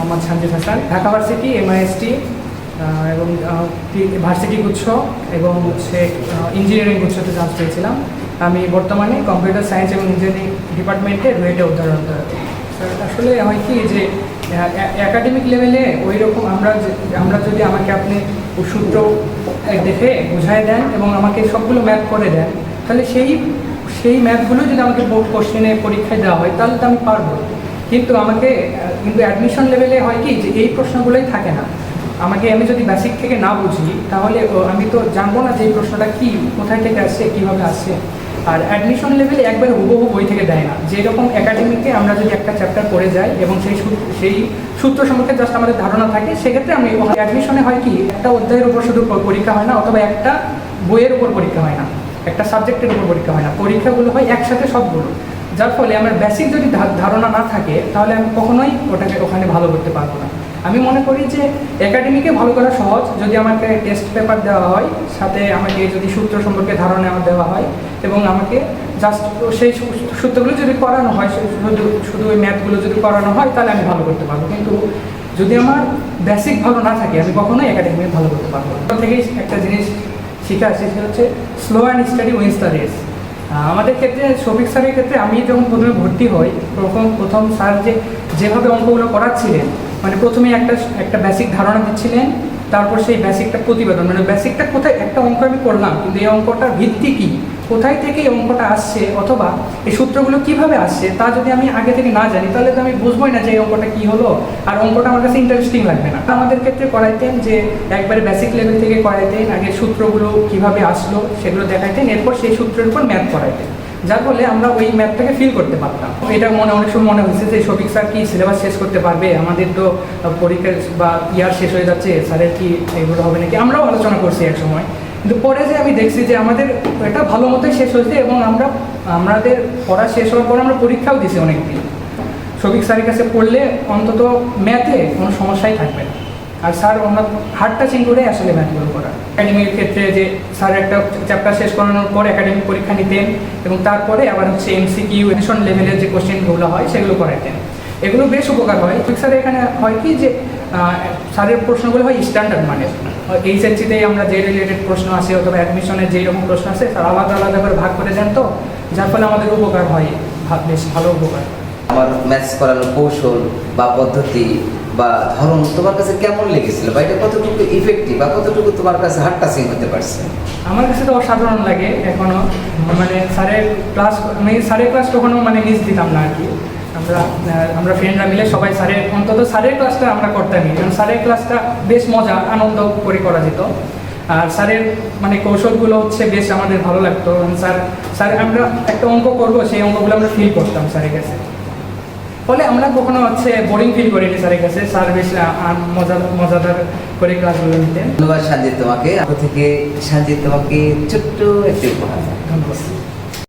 Mohammad Sanjid Hasan, Dhaka varsity MIST এবং varsity গুচ্ছ এবং হচ্ছে ইঞ্জিনিয়ারিং গুচ্ছতে চান্স পেয়েছিলাম। আমি বর্তমানে কম্পিউটার সায়েন্স এবং ইঞ্জিনিয়ারিং ডিপার্টমেন্টে রুয়েটে উদাহরণ আসলে হয় কি যে একাডেমিক লেভেলে ওই রকম আমরা আমরা যদি আমাকে আপনি সূত্র দেখে বুঝাই দেন এবং আমাকে সবগুলো ম্যাথ করে দেন, তাহলে সেই সেই ম্যাথগুলো যদি আমাকে বোর্ড কোশ্চেনে পরীক্ষায় দেওয়া হয়, তাহলে তো আমি পারব। কিন্তু আমাকে কিন্তু অ্যাডমিশন লেভেলে হয় কি যে এই প্রশ্নগুলোই থাকে না। আমাকে আমি যদি বেসিক থেকে না বুঝি, তাহলে আমি তো জানব না যে এই প্রশ্নটা কী, কোথায় থেকে আসছে, কীভাবে আসছে। আর অ্যাডমিশন লেভেলে একবার হুবহু বই থেকে দেয় না। যেরকম একাডেমিকে আমরা যদি একটা চ্যাপ্টার পড়ে যাই এবং সেই সেই সূত্র সম্পর্কে জাস্ট আমাদের ধারণা থাকে, সেক্ষেত্রে আমি অ্যাডমিশনে হয় কি, একটা অধ্যায়ের উপর শুধু পরীক্ষা হয় না, অথবা একটা বইয়ের উপর পরীক্ষা হয় না, একটা সাবজেক্টের উপর পরীক্ষা হয় না। পরীক্ষাগুলো হয় একসাথে সবগুলো। যার ফলে আমার বেসিক যদি ধারণা না থাকে, তাহলে আমি কখনোই ওটাকে ওখানে ভালো করতে পারব না। আমি মনে করি যে একাডেমিকে ভালো করা সহজ, যদি আমাকে টেস্ট পেপার দেওয়া হয়, সাথে আমাকে যদি সূত্র সম্পর্কে ধারণা আমার দেওয়া হয়, এবং আমাকে জাস্ট সেই সূত্রগুলো যদি করানো হয় শুধু শুধু ওই ম্যাথগুলো যদি করানো হয়, তাহলে আমি ভালো করতে পারব। কিন্তু যদি আমার বেসিক ভালো না থাকে, আমি কখনোই একাডেমি ভালো করতে পারব থেকেই একটা জিনিস শিখে আসছে সেটা হচ্ছে slow and study wins the race আমাদের ক্ষেত্রে শফিক স্যারের ক্ষেত্রে আমি যখন প্রথমে ভর্তি হই, প্রথম প্রথম স্যার যে, যেভাবে অঙ্কগুলো করাচ্ছিলেন মানে প্রথমে একটা একটা বেসিক ধারণা দিচ্ছিলেন তারপর সেই বেসিকটা প্রতিবেদন। মানে বেসিকটা কোথায়, একটা অঙ্ক আমি করলাম, কিন্তু এই অঙ্কটার ভিত্তি কী? কোথায় থেকে এই অঙ্কটা আসছে? অথবা এই সূত্রগুলো কীভাবে আসছে? তা যদি আমি আগে থেকে না জানি, তাহলে তো আমি বুঝবোই না যে এই অঙ্কটা কী হলো। আর অঙ্কটা আমার কাছে ইন্টারেস্টিং লাগবে না। আমাদের ক্ষেত্রে করাইতেন যে একবারে বেসিক লেভেল থেকে করাইতেন, আগে সূত্রগুলো কীভাবে আসলো সেগুলো দেখাইতেন, এরপর সেই সূত্রের উপর ম্যাথ করাইতেন যার ফলে আমরা ওই ম্যাথটাকে ফিল করতে পারতাম। এটা মনে, অনেক সময় মনে হয়েছে যে শফিক স্যার কি সিলেবাস শেষ করতে পারবে? আমাদের তো পরীক্ষা বা ইয়ার শেষ হয়ে যাচ্ছে স্যারের কি এগুলো হবে নাকি? আমরাও আলোচনা করছি এক সময়। কিন্তু পরে যে আমি দেখছি যে আমাদের এটা ভালো মতোই শেষ হয়েছে এবং আমরা, আমাদের পড়া শেষ হওয়ার পর আমরা পরীক্ষাও দিছি অনেক দিন শফিক স্যারের কাছে পড়লে অন্তত ম্যাথে কোনো সমস্যাই থাকবে না। আর স্যার আমরা হার্ড টাচিং করে আসলে ম্যাথগুলো করা। একাডেমির ক্ষেত্রে যে স্যার একটা চ্যাপ্টার শেষ করানোর পর একাডেমিক পরীক্ষা নিতেন এবং তারপরে আবার হচ্ছে এমসিকিউ এডিশন লেভেলের যে কোশ্চেনগুলো হয় সেগুলো করাইতেন এগুলো বেশ উপকার হয়। স্যার, এখানে হয় কি যে স্যারের প্রশ্নগুলো হয় স্ট্যান্ডার্ড মানের এইচএসসিতে আমরা যে রিলেটেড প্রশ্ন আছে অথবা অ্যাডমিশনের যেই রকম প্রশ্ন আছে স্যার আলাদা আলাদা করে ভাগ করে দেন তো, যার ফলে আমাদের উপকার হয় বেশ ভালো উপকার। আমার ম্যাথস করানোর কৌশল বা পদ্ধতি বা ধরন তোমার কাছে কেমন লেগেছিল বা এটা কতটুকু ইফেক্টিভ বা কতটুকু তোমার কাছে হার্ট টাচিং হতে পারছে? আমার কাছে তো অসাধারণ লাগে এখনও। মানে স্যারের ক্লাস আমি স্যারের ক্লাস কখনো মানে মিস দিতাম না আর কি। আমরা আমরা ফ্রেন্ডরা মিলে সবাই স্যারের, অন্তত স্যারের ক্লাসটা আমরা করতামই, কারণ স্যারের ক্লাসটা বেশ মজা, আনন্দ করে করা যেত। আর স্যারের মানে কৌশলগুলো হচ্ছে বেশ আমাদের ভালো লাগতো। স্যার স্যার, আমরা একটা অঙ্ক করব, সেই অঙ্কগুলো আমরা ফিল করতাম স্যারের কাছে। ফলে আমরা কখনো হচ্ছে বোরিং ফিল করিনি স্যারের কাছে। স্যার বেশ মজা মজাদার করে ক্লাসগুলো নিতেন। ধন্যবাদ সাজিদ তোমাকে। আগে থেকে সাজিদ তোমাকে ছোট্ট একটি উপহার। ধন্যবাদ।